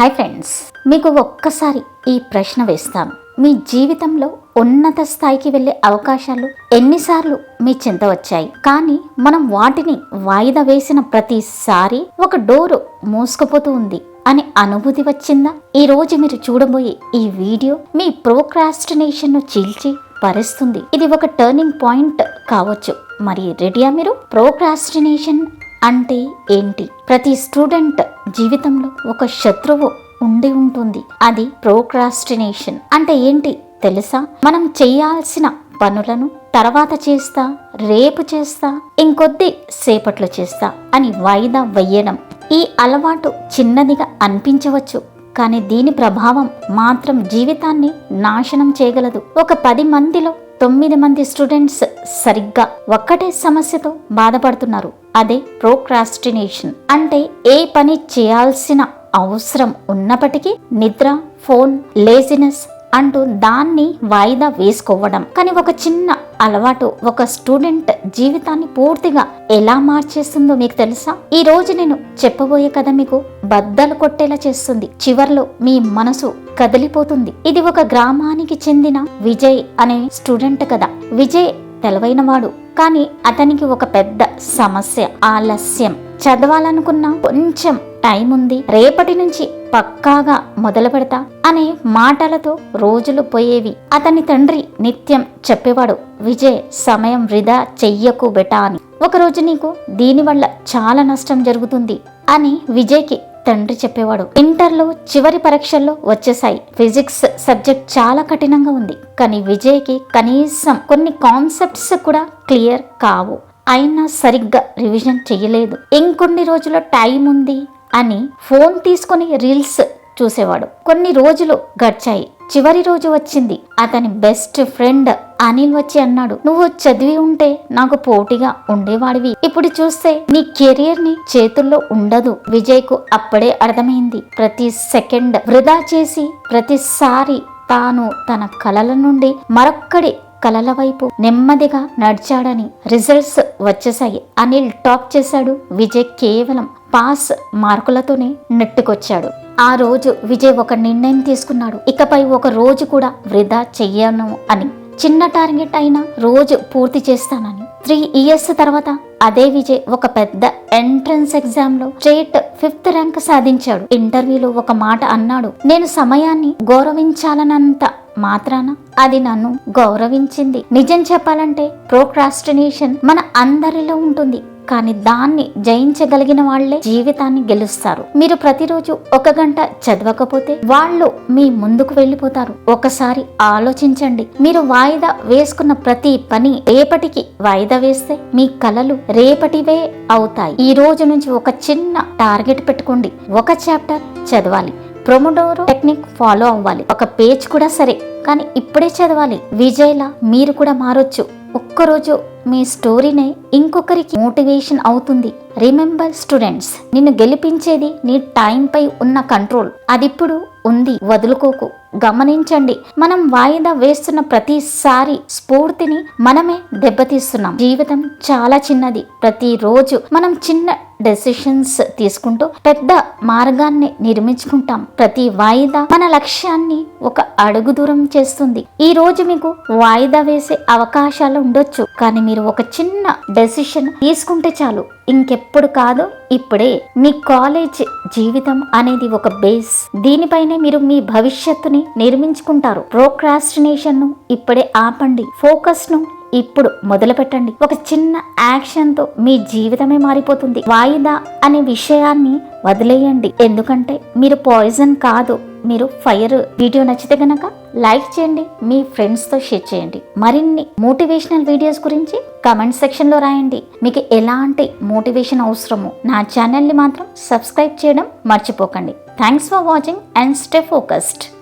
Hi friends మీకు ఒక్కసారి ఈ ప్రశ్న వేస్తాను. మీ జీవితంలో ఉన్నత స్థాయికి వెళ్ళే అవకాశాలు ఎన్నిసార్లు మీ చింత వచ్చాయి? కానీ మనం వాటిని వాయిదా వేసిన ప్రతిసారి ఒక డోరు మూసుకుపోతూ ఉంది అనే అనుభూతి వచ్చిందా? ఈ రోజు మీరు చూడబోయే ఈ వీడియో మీ ప్రోక్రాస్టినేషన్ను చీల్చి పరుస్తుంది ఇది ఒక టర్నింగ్ పాయింట్ కావచ్చు. మరి రెడీయా మీరు? ప్రోక్రాస్టినేషన్ అంటే ఏంటి? ప్రతి స్టూడెంట్ జీవితంలో ఒక శత్రువు ఉండి ఉంటుంది. అది ప్రోక్రాస్టినేషన్ అంటే ఏంటి తెలుసా? మనం చేయాల్సిన పనులను తర్వాత చేస్తా రేపు చేస్తా ఇంకొద్ది సేపట్లో చేస్తా అని వాయిదా వెయ్యడం ఈ అలవాటు చిన్నదిగా అనిపించవచ్చు. కానీ దీని ప్రభావం మాత్రం జీవితాన్ని నాశనం చేయగలదు. ఒక పది మందిలో తొమ్మిది మంది స్టూడెంట్స్ సరిగ్గా ఒక్కటే సమస్యతో బాధపడుతున్నారు. అదే ప్రోక్రాస్టినేషన్. అంటే ఏ పని చేయాల్సిన అవసరం ఉన్నప్పటికీ నిద్ర ఫోన్ లేజినెస్ అంటూ దాన్ని వాయిదా వేసుకోవడం. కానీ ఒక చిన్న అలవాటు ఒక స్టూడెంట్ జీవితాన్ని పూర్తిగా ఎలా మార్చేస్తుందో మీకు తెలుసా? ఈ రోజు నేను చెప్పబోయే కథ మీకు బద్దలు కొట్టేలా చేస్తుంది. చివర్లో మీ మనసు కదిలిపోతుంది. ఇది ఒక గ్రామానికి చెందిన విజయ్ అనే స్టూడెంట్ కథ. విజయ్ తెలివైనవాడు. కానీ అతనికి ఒక పెద్ద సమస్య ఆలస్యం. చదవాలనుకున్న కొంచెం టైం ఉంది. రేపటి నుంచి పక్కాగా మొదలు పెడతా అనే మాటలతో రోజులు పోయేవి. అతని తండ్రి నిత్యం చెప్పేవాడు విజయ్ సమయం వృధా చెయ్యకు బెటా అని. ఒకరోజు నీకు దీనివల్ల చాలా నష్టం జరుగుతుంది అని విజయ్కి తండ్రి చెప్పేవాడు. ఇంటర్లో చివరి పరీక్షల్లో వచ్చేసాయి ఫిజిక్స్ సబ్జెక్ట్ చాలా కఠినంగా ఉంది. కానీ విజయ్కి కనీసం కొన్ని కాన్సెప్ట్స్ కూడా క్లియర్ కావు. అయినా సరిగ్గా రివిజన్ చేయలేదు ఇంకొన్ని రోజుల టైం ఉంది అని ఫోన్ తీసుకొని రీల్స్ చూసేవాడు. కొన్ని రోజులు గడిచాయి. చివరి రోజు వచ్చింది. అతని బెస్ట్ ఫ్రెండ్ అనిల్ వచ్చి అన్నాడు నువ్వు చదివి ఉంటే నాకు పోటీగా ఉండేవాడివి. ఇప్పుడు చూస్తే నీ కెరియర్ని చేతుల్లో ఉండదు. విజయ్కు అప్పుడే అర్థమైంది. ప్రతి సెకండ్ వృధా చేసి ప్రతిసారి తాను తన కలల నుండి మరొక్కడి కలల వైపు నెమ్మదిగా నడిచాడని రిజల్ట్స్ వచ్చేసాయి అనిల్ టాప్ చేశాడు. విజయ్ కేవలం పాస్ మార్కులతోనే నెట్టుకొచ్చాడు. ఆ రోజు విజయ్ ఒక నిర్ణయం తీసుకున్నాడు. ఇకపై ఒక రోజు కూడా వృధా చెయ్యను అని. చిన్న టార్గెట్ అయినా రోజు పూర్తి చేస్తానని. త్రీ ఇయర్స్ తర్వాత అదే విజయ్ ఒక పెద్ద ఎంట్రన్స్ ఎగ్జామ్లో స్టేట్ ఫిఫ్త్ ర్యాంక్ సాధించాడు. ఇంటర్వ్యూలో ఒక మాట అన్నాడు నేను సమయాన్ని గౌరవించాలనంత మాత్రాన అది నన్ను గౌరవించింది. నిజం చెప్పాలంటే ప్రోక్రాస్టినేషన్ మన అందరిలో ఉంటుంది. కానీ దాన్ని జయించగలిగిన వాళ్ళే జీవితాన్ని గెలుస్తారు. మీరు ప్రతిరోజు ఒక గంట చదవకపోతే వాళ్ళు మీ ముందుకు వెళ్ళిపోతారు. ఒకసారి ఆలోచించండి. మీరు వాయిదా వేసుకున్న ప్రతి పని రేపటికి వాయిదా వేస్తే మీ కలలు రేపటివే అవుతాయి. ఈ రోజు నుంచి ఒక చిన్న టార్గెట్ పెట్టుకోండి. ఒక చాప్టర్ చదవాలి. ప్రొమోడోరో టెక్నిక్ ఫాలో అవ్వాలి. ఒక పేజ్ కూడా సరే కానీ ఇప్పుడే చదవాలి. విజయ్లా మీరు కూడా మారొచ్చు. ఒక్కరోజు మీ స్టోరీనే ఇంకొకరికి మోటివేషన్ అవుతుంది. రిమెంబర్ స్టూడెంట్స్ నిన్ను గెలిపించేది నీ టైం పై ఉన్న కంట్రోల్. అదిప్పుడు ఉంది. వదులుకోకు. గమనించండి మనం వాయిదా వేస్తున్న ప్రతిసారి స్ఫూర్తిని మనమే దెబ్బతీస్తున్నాం. జీవితం చాలా చిన్నది. ప్రతిరోజు మనం చిన్న డెసిషన్స్ తీసుకుంటూ పెద్ద మార్గాన్ని నిర్మించుకుంటాం. ప్రతి వాయిదా మన లక్ష్యాన్ని ఒక అడుగు దూరం చేస్తుంది. ఈ రోజు మీకు వాయిదా వేసే అవకాశాలు ఉండొచ్చు. కానీ మీరు ఒక చిన్న డెసిషన్ తీసుకుంటే చాలు. ఇంకెప్పుడు కాదు ఇప్పుడే. మీ కాలేజ్ జీవితం అనేది ఒక బేస్ దీనిపైనే మీరు మీ భవిష్యత్తుని నిర్మించుకుంటారు. ప్రోక్రాస్టినేషన్ను ఇప్పుడే ఆపండి. ఫోకస్ను ఇప్పుడు మొదలు పెట్టండి ఒక చిన్న యాక్షన్తో మీ జీవితమే మారిపోతుంది. వాయిదా అనే విషయాన్ని వదిలేయండి. ఎందుకంటే మీరు పాయిజన్ కాదు. మీరు ఫైర్ వీడియో నచ్చితే గనక లైక్ చేయండి మీ ఫ్రెండ్స్తో షేర్ చేయండి. మరిన్ని మోటివేషనల్ వీడియోస్ గురించి కమెంట్ సెక్షన్లో రాయండి. మీకు ఎలాంటి మోటివేషన్ అవసరమో నా ఛానల్ని మాత్రం సబ్స్క్రైబ్ చేయడం మర్చిపోకండి. Thanks for watching and stay focused